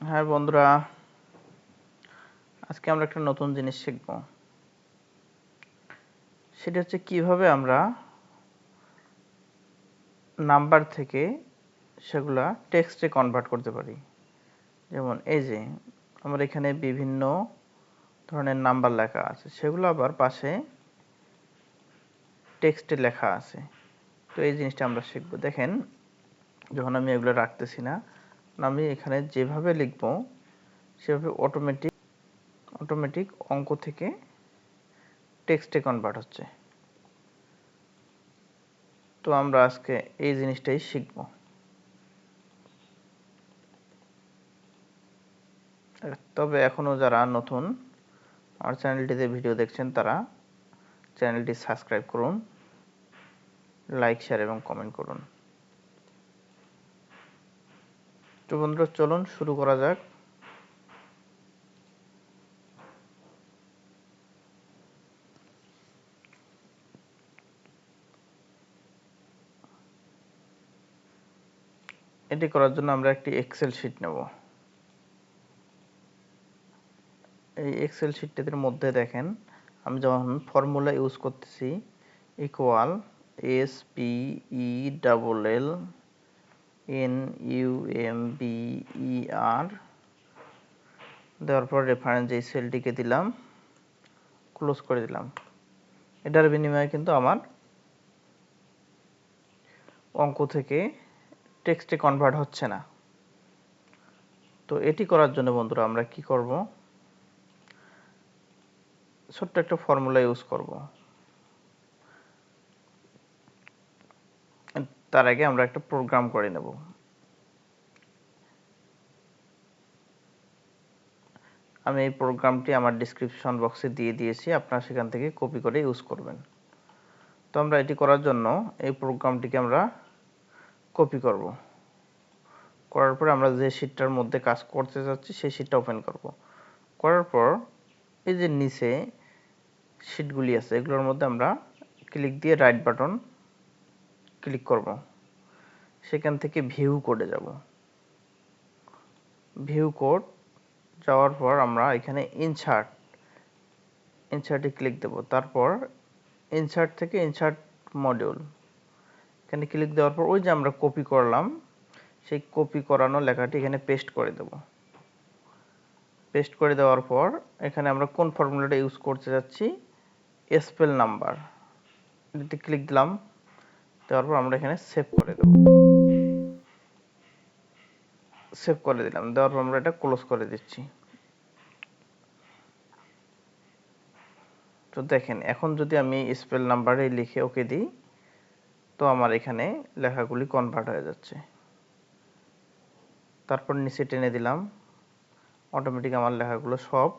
হ্যাঁ বন্ধুরা, আজকে আমরা একটা নতুন জিনিস শিখব। সেটা হচ্ছে কীভাবে আমরা নাম্বার থেকে সেগুলা টেক্সটে কনভার্ট করতে পারি। যেমন এই যে, আমার এখানে বিভিন্ন ধরনের নাম্বার লেখা আছে, সেগুলো আবার পাশে টেক্সটে লেখা আছে। তো এই জিনিসটা আমরা শিখব। দেখেন, যখন আমি এগুলো রাখতেছি না আমি এখানে যেভাবে লিখব, সেভাবে অটোমেটিক অটোমেটিক অঙ্ক থেকে টেক্সটে কনভার্ট হচ্ছে। তো আমরা আজকে এই জিনিসটাই শিখব। তবে এখনও যারা নতুন আমার চ্যানেলটিতে ভিডিও দেখছেন, তারা চ্যানেলটি সাবস্ক্রাইব করুন, লাইক শেয়ার এবং কমেন্ট করুন। তো বন্ধুরা, চলুন শুরু করা যাক। এটি করার জন্য আমরা একটি এক্সেল শিট নেব। এই এক্সেল শিটটির মধ্যে দেখেন, আমি যখন ফর্মুলা ইউজ করতেছি equal S P E double L N U M B E R দেওয়ার পর রেফারেন্স এই সেলটিকে দিলাম ক্লোজ করে দিলাম। এটার বিনিময়ে কিন্তু আমার অঙ্ক থেকে টেক্সটে কনভার্ট হচ্ছে না। তো এটি করার জন্য বন্ধুরা আমরা কি করব? ছোট্ট একটা ফর্মুলা ইউজ করব। তার আগে আমরা একটা প্রোগ্রাম করে নেব। আমি এই প্রোগ্রামটি আমার ডিসক্রিপশন বক্সে দিয়ে দিয়েছি, আপনারা সেখান থেকে কপি করে ইউজ করবেন। তো আমরা এটি করার জন্য এই প্রোগ্রামটিকে আমরা কপি করব। করার পর আমরা যে শিটটার মধ্যে কাজ করতে যাচ্ছি, সেই শিটটা ওপেন করব। করার পর এই যে নিচে শিটগুলি আছে, এগুলোর মধ্যে আমরা ক্লিক দিয়ে রাইট বাটন ক্লিক করব। সেখান থেকে ভিউ কোডে যাব। ভিউ কোড যাওয়ার পর আমরা এখানে ইনসার্ট ইনসার্টে ক্লিক দেব। তারপর ইনসার্ট থেকে ইনসার্ট মডিউল এখানে ক্লিক দেওয়ার পর ওই যে আমরা কপি করলাম, সেই কপি করানো লেখাটি এখানে পেস্ট করে দেব। পেস্ট করে দেওয়ার পর এখানে আমরা কোন ফর্মুলাটা ইউজ করতে যাচ্ছি? স্পেল নাম্বার এটিতে ক্লিক দিলাম। দেওয়ার পর আমরা এখানে সেভ করে দেব। সেভ করে দিলাম, দেওয়ার পর আমরা এটা ক্লোজ করে দিচ্ছি। তো দেখেন, এখন যদি আমি স্পেল নাম্বারে লিখে ওকে দিই, তো আমার এখানে লেখাগুলি কনভার্ট হয়ে যাচ্ছে। তারপর নিচে টেনে দিলাম অটোমেটিক আমার লেখাগুলো সব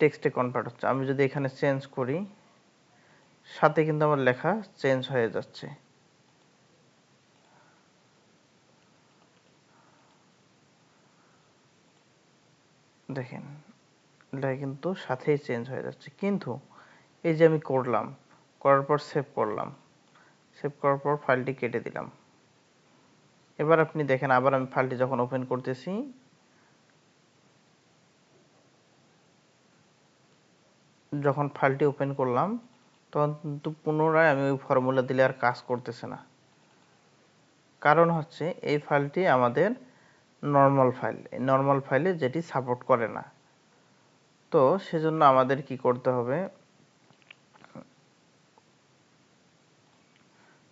টেক্সটে কনভার্ট হচ্ছে। আমি যদি এখানে চেঞ্জ করি সাথে কিন্তু আমার লেখা চেঞ্জ হয়ে যাচ্ছে। দেখেন লেখা কিন্তু সাথেই চেঞ্জ হয়ে যাচ্ছে। কিন্তু এই যে আমি করলাম, করার পর সেভ করলাম সেভ করার পর ফাইলটি কেটে দিলাম। এবার আপনি দেখেন, আবার আমি ফাইলটি যখন ওপেন করতেছি, যখন ফাইলটি ওপেন করলাম তখন কিন্তু পুনরায় আমি ওই ফর্মুলা দিলে আর কাজ করতেছে না। কারণ হচ্ছে এই ফাইলটি আমাদের নর্মাল ফাইল এই নর্মাল ফাইলে যেটি সাপোর্ট করে না। তো সেজন্য আমাদের কি করতে হবে?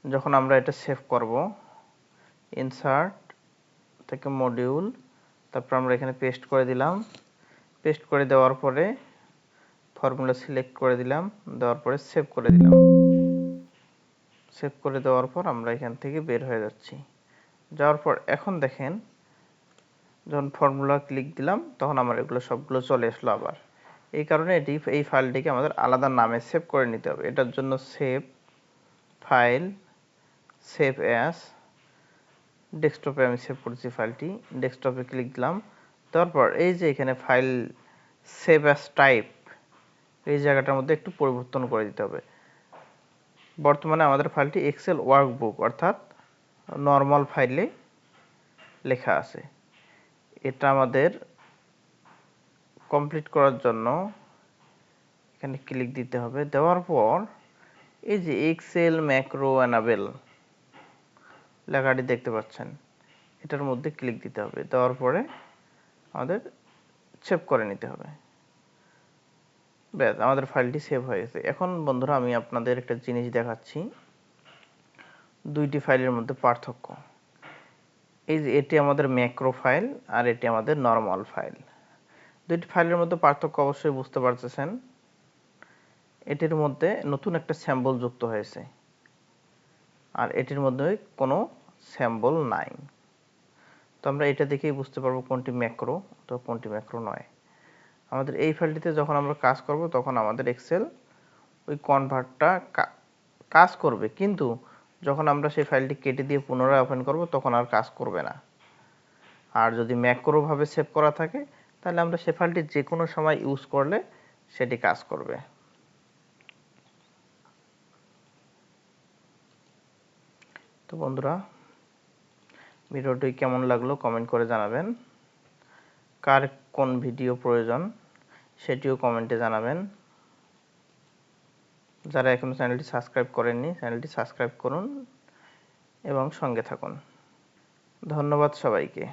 যখন আমরা এটা সেভ করব ইনসার্ট থেকে মডিউল তারপর আমরা এখানে পেস্ট করে দিলাম। পেস্ট করে দেওয়ার পরে ফর্মুলা সিলেক্ট করে দিলাম, দেওয়ার পরে সেভ করে দিলাম। সেভ করে দেওয়ার পর আমরা এখান থেকে বের হয়ে যাচ্ছি। যাওয়ার পর এখন দেখেন, যখন ফর্মুলা ক্লিক দিলাম, তখন আমার এগুলো সবগুলো চলে আসলো আবার। এই কারণে এটি, এই ফাইলটিকে আমাদের আলাদা নামে সেভ করে নিতে হবে। এটার জন্য সেভ ফাইল সেভ অ্যাস ডেস্কটপে আমি সেভ করেছি ফাইলটি ডেস্কটপে ক্লিক দিলাম। তারপর এই যে এখানে ফাইল সেভ অ্যাস টাইপ এই জায়গাটার মধ্যে একটু পরিবর্তন করে দিতে হবে। বর্তমানে আমাদের ফাইলটি এক্সেল ওয়ার্কবুক অর্থাৎ নর্মাল ফাইলে লেখা আছে। এটা আমাদের কমপ্লিট করার জন্য এখানে ক্লিক দিতে হবে। দেওয়ার পর এই যে এক্সেল ম্যাক্রো অ্যানাবেল লেখাটি দেখতে পাচ্ছেন, এটার মধ্যে ক্লিক দিতে হবে। দেওয়ার পরে আমাদের সেভ করে নিতে হবে। ব্যাস, আমাদের ফাইলটি সেভ হয়ে গেছে। এখন বন্ধুরা, আমি আপনাদের একটা জিনিস দেখাচ্ছি। দুইটি ফাইলের মধ্যে পার্থক্য। এই যে, এটি আমাদের ম্যাক্রো ফাইল আর এটি আমাদের নর্মাল ফাইল দুইটি ফাইলের মধ্যে পার্থক্য অবশ্যই বুঝতে পারতেছেন। এটির মধ্যে নতুন একটা স্যাম্বল যুক্ত হয়েছে। আর এটির মধ্যে কোনো স্যাম্বল নাই। তো আমরা এটা দেখেই বুঝতে পারব কোনটি ম্যাক্রো তো কোনটি ম্যাক্রো নয়। আমাদের এই ফাইলটিতে যখন আমরা কাজ করব, তখন আমাদের এক্সেল ওই কনভার্টটা কাজ করবে। কিন্তু যখন আমরা সেই ফাইলটি কেটে দিয়ে পুনরায় ওপেন করব, তখন আর কাজ করবে না। আর যদি ম্যাক্রোভাবে সেভ করা থাকে, তাহলে আমরা সে ফাইলটি যে কোনো সময় ইউজ করলে সেটি কাজ করবে। তো বন্ধুরা ভিডিওটি কেমন লাগল কমেন্ট করে জানাবেন। কার কোন ভিডিও প্রয়োজন, সেটিও কমেন্টে জানাবেন। যারা এখনও চ্যানেলটি সাবস্ক্রাইব করেননি, চ্যানেলটি সাবস্ক্রাইব করুন এবং সঙ্গে থাকুন। ধন্যবাদ সবাইকে।